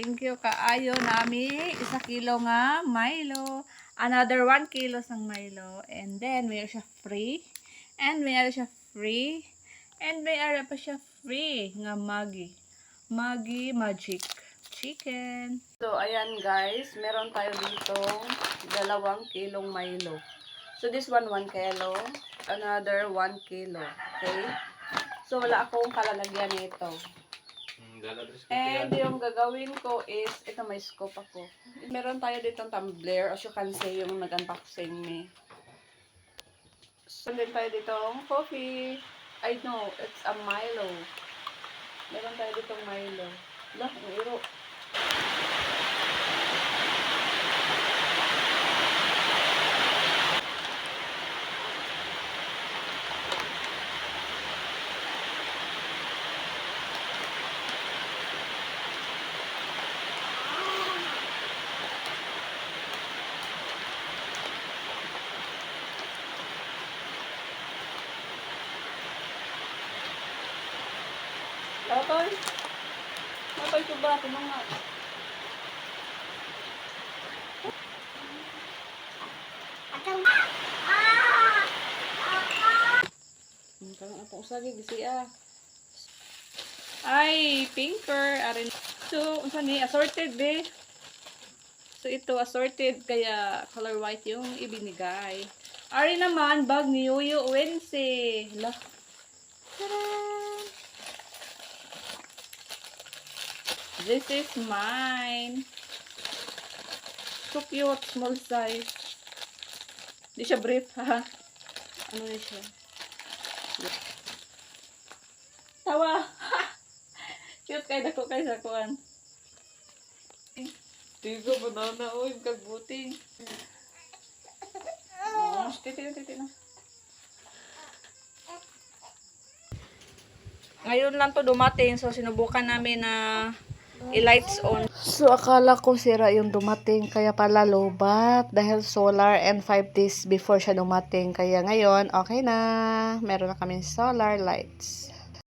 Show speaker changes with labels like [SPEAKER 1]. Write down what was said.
[SPEAKER 1] Thank you kaayo nami isa kilo nga Milo. Another 1 kilos ng Milo. And then mayroon siya free. And mayroon siya free. And mayroon pa siya free nga Maggi. Maggi Magic Chicken. So ayan guys, meron tayo dito dalawang kilong Milo. So this one 1 kilo, another 1 kilo. Okay? So wala akong kalalagyan nito. And yung gagawin ko is, ito may scoop ako. Meron tayo dito tumbler, as you can see, yung nag-unboxing ni. So, din tayo dito coffee. I know, it's a Milo. Meron tayo dito Milo. Lah, ang iro. Totoy. Totoy ko ba? Kumangat. Ang kang apong usagi gisi ah. Ay, pinker. Arin. So, unsa ni assorted be. So ito assorted kaya color white yung ibinigay. Ari naman bag ni Yuyo Wednesday. Lah. Taran! This is mine. So cute, small size. Di siya brief, ha? Ano na siya? Tawa! cute kay dako kay sa kuan. Tigo banana, oy, kagbuting. Oh, titi na, titi na. Ngayon lang to dumating, so sinubukan namin na i-lights on. So, akala ko sira yung dumating, kaya pala lobat dahil solar and 5 days before siya dumating. Kaya ngayon, okay na. Meron na kami solar lights.